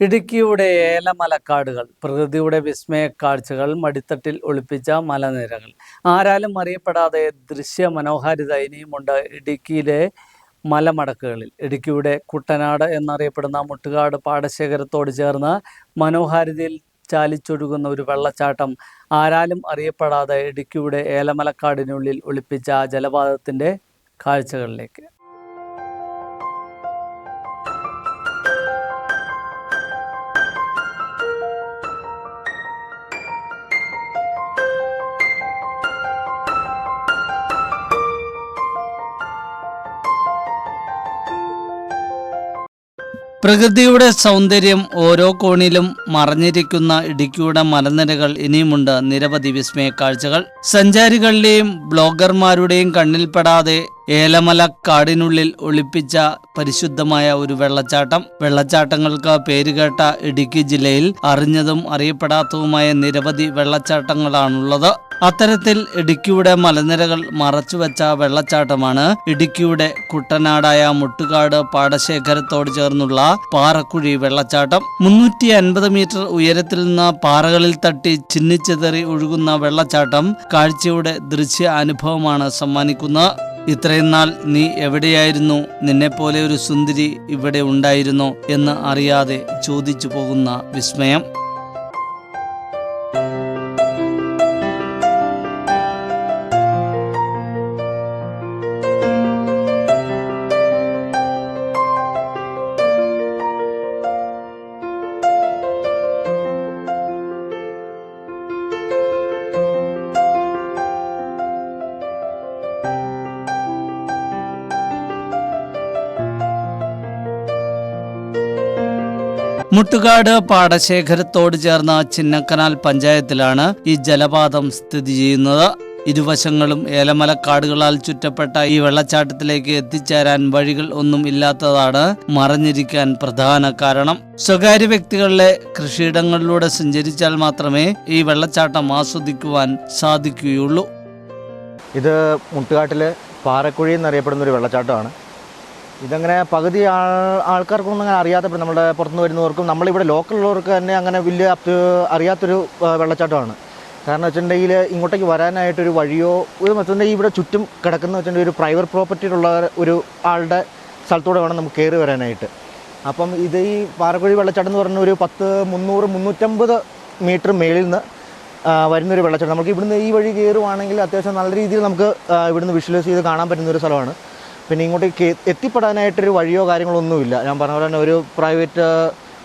ഇടുക്കിയുടെ ഏലമലക്കാടുകൾ പ്രകൃതിയുടെ വിസ്മയ കാഴ്ചകൾ മടിത്തട്ടിൽ ഒളിപ്പിച്ച മലനിരകൾ. ആരാലും അറിയപ്പെടാതെ ദൃശ്യ മനോഹാരിത ഇനിയുമുണ്ട് ഇടുക്കിയിലെ മലമടക്കുകളിൽ. ഇടുക്കിയുടെ കുട്ടനാട് എന്നറിയപ്പെടുന്ന മുട്ടുകാട് പാടശേഖരത്തോട് ചേർന്ന് മനോഹാരിതയിൽ ചാലിച്ചൊഴുകുന്ന ഒരു വെള്ളച്ചാട്ടം ആരാലും അറിയപ്പെടാതെ ഇടുക്കിയുടെ ഏലമലക്കാടിനുള്ളിൽ ഒളിപ്പിച്ച ജലപാതത്തിന്റെ കാഴ്ചകളിലേക്ക്. പ്രകൃതിയുടെ സൗന്ദര്യം ഓരോ കോണിലും മറഞ്ഞിരിക്കുന്ന ഇടുക്കിയുടെ മലനിരകൾ ഇനിയുമുണ്ട്. നിരവധി വിസ്മയ കാഴ്ചകൾ സഞ്ചാരികളുടെയും ബ്ലോഗർമാരുടെയും കണ്ണിൽപ്പെടാതെ ഏലമല കാടിനുള്ളിൽ ഒളിപ്പിച്ച പരിശുദ്ധമായ ഒരു വെള്ളച്ചാട്ടം. വെള്ളച്ചാട്ടങ്ങൾക്ക് പേരുകേട്ട ഇടുക്കി ജില്ലയിൽ അറിഞ്ഞതും അറിയപ്പെടാത്തതുമായ നിരവധി വെള്ളച്ചാട്ടങ്ങളാണുള്ളത്. അത്തരത്തിൽ ഇടുക്കിയുടെ മലനിരകൾ മറച്ചുവെച്ച വെള്ളച്ചാട്ടമാണ് ഇടുക്കിയുടെ കുട്ടനാടായ മുട്ടുകാട് പാടശേഖരത്തോട് ചേർന്നുള്ള പാറക്കുഴി വെള്ളച്ചാട്ടം. മുന്നൂറ്റി അൻപത് മീറ്റർ ഉയരത്തിൽ നിന്ന് പാറകളിൽ തട്ടി ചിന്നിച്ചെതറി ഒഴുകുന്ന വെള്ളച്ചാട്ടം കാഴ്ചയുടെ ദൃശ്യ അനുഭവമാണ് സമ്മാനിക്കുന്നത്. ഇത്രയും നാൾ നീ എവിടെയായിരുന്നു? നിന്നെപ്പോലെ ഒരു സുന്ദരി ഇവിടെ ഉണ്ടായിരുന്നോ എന്ന് അറിയാതെ ചോദിച്ചു പോകുന്ന വിസ്മയം. മുട്ടുകാട് പാടശേഖരത്തോട് ചേർന്ന ചിന്നക്കനാൽ പഞ്ചായത്തിലാണ് ഈ ജലപാതം സ്ഥിതി ചെയ്യുന്നത്. ഇരുവശങ്ങളും ഏലമലക്കാടുകളാൽ ചുറ്റപ്പെട്ട ഈ വെള്ളച്ചാട്ടത്തിലേക്ക് എത്തിച്ചേരാൻ വഴികൾ ഒന്നും ഇല്ലാത്തതാണ് മറഞ്ഞിരിക്കാൻ പ്രധാന കാരണം. സ്വകാര്യ വ്യക്തികളിലെ കൃഷിയിടങ്ങളിലൂടെ സഞ്ചരിച്ചാൽ മാത്രമേ ഈ വെള്ളച്ചാട്ടം ആസ്വദിക്കുവാൻ സാധിക്കുകയുള്ളൂ. ഇത് മുട്ടുകാട്ടിലെ പാറക്കുഴി എന്നറിയപ്പെടുന്ന ഒരു വെള്ളച്ചാട്ടമാണ്. ഇതങ്ങനെ പകുതി ആൾ ആൾക്കാർക്കൊന്നും അങ്ങനെ അറിയാത്ത നമ്മുടെ പുറത്തുനിന്ന് വരുന്നവർക്കും നമ്മളിവിടെ ലോക്കലുള്ളവർക്ക് തന്നെ അങ്ങനെ വലിയ അപ് അറിയാത്തൊരു വെള്ളച്ചാട്ടമാണ്. കാരണം വെച്ചിട്ടുണ്ടെങ്കിൽ ഇങ്ങോട്ടേക്ക് വരാനായിട്ടൊരു വഴിയോ ഒരു വെച്ചിട്ടുണ്ടെങ്കിൽ ഇവിടെ ചുറ്റും കിടക്കുന്ന വെച്ചിട്ടുണ്ടെങ്കിൽ ഒരു പ്രൈവറ്റ് പ്രോപ്പർട്ടിയിലുള്ള ഒരു ആളുടെ സ്ഥലത്തൂടെ വേണം നമുക്ക് കയറി വരാനായിട്ട്. അപ്പം ഇത് ഈ പാറക്കുഴി വെള്ളച്ചാട്ടം എന്ന് പറഞ്ഞ ഒരു പത്ത് മുന്നൂറ് മുന്നൂറ്റമ്പത് മീറ്റർ മേളിൽ നിന്ന് വരുന്നൊരു വെള്ളച്ചാട്ടം. നമുക്ക് ഇവിടുന്ന് ഈ വഴി കയറുവാണെങ്കിൽ അത്യാവശ്യം നല്ല രീതിയിൽ നമുക്ക് ഇവിടുന്ന് വിഷ്വലൈസ് ചെയ്ത് കാണാൻ പറ്റുന്ന ഒരു സ്ഥലമാണ്. പിന്നെ ഇങ്ങോട്ടേക്ക് എത്തിപ്പെടാനായിട്ടൊരു വഴിയോ കാര്യങ്ങളോ ഒന്നുമില്ല ഞാൻ പറഞ്ഞ പോലെ തന്നെ ഒരു പ്രൈവറ്റ്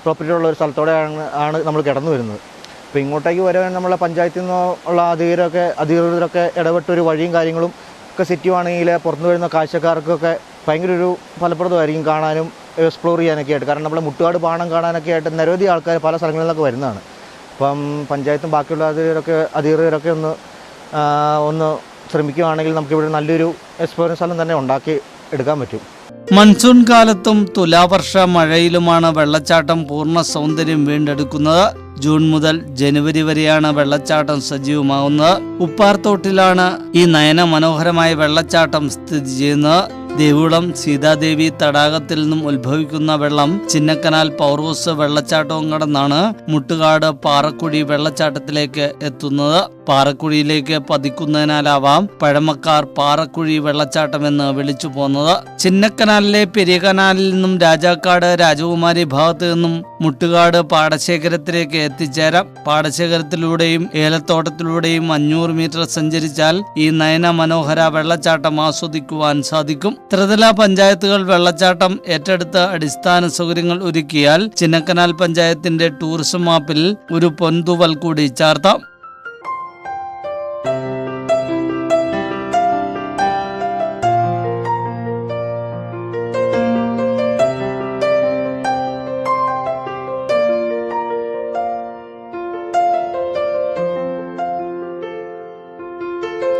പ്രോപ്പർട്ടി ഉള്ള ഒരു സ്ഥലത്തോടെയാണ് ആണ് നമ്മൾ കിടന്നു വരുന്നത്. അപ്പോൾ ഇങ്ങോട്ടേക്ക് വരാൻ നമ്മളെ പഞ്ചായത്തിൽ നിന്നോ ഉള്ള അധികരൊക്കെ അധികൃതരൊക്കെ ഇടപെട്ടൊരു വഴിയും കാര്യങ്ങളും ഒക്കെ സെറ്റ് ചെയ്യുവാണെങ്കിൽ പുറത്തു വരുന്ന കാഴ്ചക്കാർക്കൊക്കെ ഭയങ്കര ഒരു ഫലപ്രദമായിരിക്കും കാണാനും എക്സ്പ്ലോർ ചെയ്യാനൊക്കെ ആയിട്ട്. കാരണം നമ്മളെ മുട്ടുകാട് പാണം കാണാനൊക്കെ ആയിട്ട് നിരവധി ആൾക്കാർ പല സ്ഥലങ്ങളിൽ നിന്നൊക്കെ വരുന്നതാണ്. അപ്പം പഞ്ചായത്തും ബാക്കിയുള്ള അധികരൊക്കെ അധികൃതരൊക്കെ ഒന്ന് ഒന്ന് ശ്രമിക്കുകയാണെങ്കിൽ നമുക്കിവിടെ നല്ലൊരു എക്സ്പീരിയൻസ് സ്ഥലം തന്നെ ഉണ്ടാക്കി എടുക്കാൻ പറ്റും. മൺസൂൺ കാലത്തും തുലാവർഷ മഴയിലുമാണ് വെള്ളച്ചാട്ടം പൂർണ സൗന്ദര്യം വീണ്ടെടുക്കുന്നത്. ജൂൺ മുതൽ ജനുവരി വരെയാണ് വെള്ളച്ചാട്ടം സജീവമാകുന്നത് ഉപ്പാർത്തോട്ടിലാണ് ഈ നയന മനോഹരമായ വെള്ളച്ചാട്ടം സ്ഥിതി ചെയ്യുന്നത്. ദേവികുളം സീതാദേവി തടാകത്തിൽ നിന്നും ഉത്ഭവിക്കുന്ന വെള്ളം ചിന്നക്കനാൽ പൗർവസ് വെള്ളച്ചാട്ടവും കടന്നാണ് മുട്ടുകാട് പാറക്കുഴി വെള്ളച്ചാട്ടത്തിലേക്ക് എത്തുന്നത്. പാറക്കുഴിയിലേക്ക് പതിക്കുന്നതിനാലാവാം പഴമക്കാർ പാറക്കുഴി വെള്ളച്ചാട്ടമെന്ന് വിളിച്ചു പോന്നത്. ചിന്നക്കനാലിലെ പെരിയ കനാലിൽ നിന്നും രാജാക്കാട് രാജകുമാരി ഭാഗത്ത് നിന്നും മുട്ടുകാട് പാടശേഖരത്തിലേക്ക് എത്തിച്ചേരാം. പാടശേഖരത്തിലൂടെയും ഏലത്തോട്ടത്തിലൂടെയും അഞ്ഞൂറ് മീറ്റർ സഞ്ചരിച്ചാൽ ഈ നയന മനോഹര വെള്ളച്ചാട്ടം ആസ്വദിക്കുവാൻ സാധിക്കും. ത്രിതല പഞ്ചായത്തുകൾ വെള്ളച്ചാട്ടം ഏറ്റെടുത്ത് അടിസ്ഥാന സൗകര്യങ്ങൾ ഒരുക്കിയാൽ ചിന്നക്കനാൽ പഞ്ചായത്തിന്റെ ടൂറിസം മാപ്പിൽ ഒരു പൊൻതുവൽ കൂടി ചാർത്താം.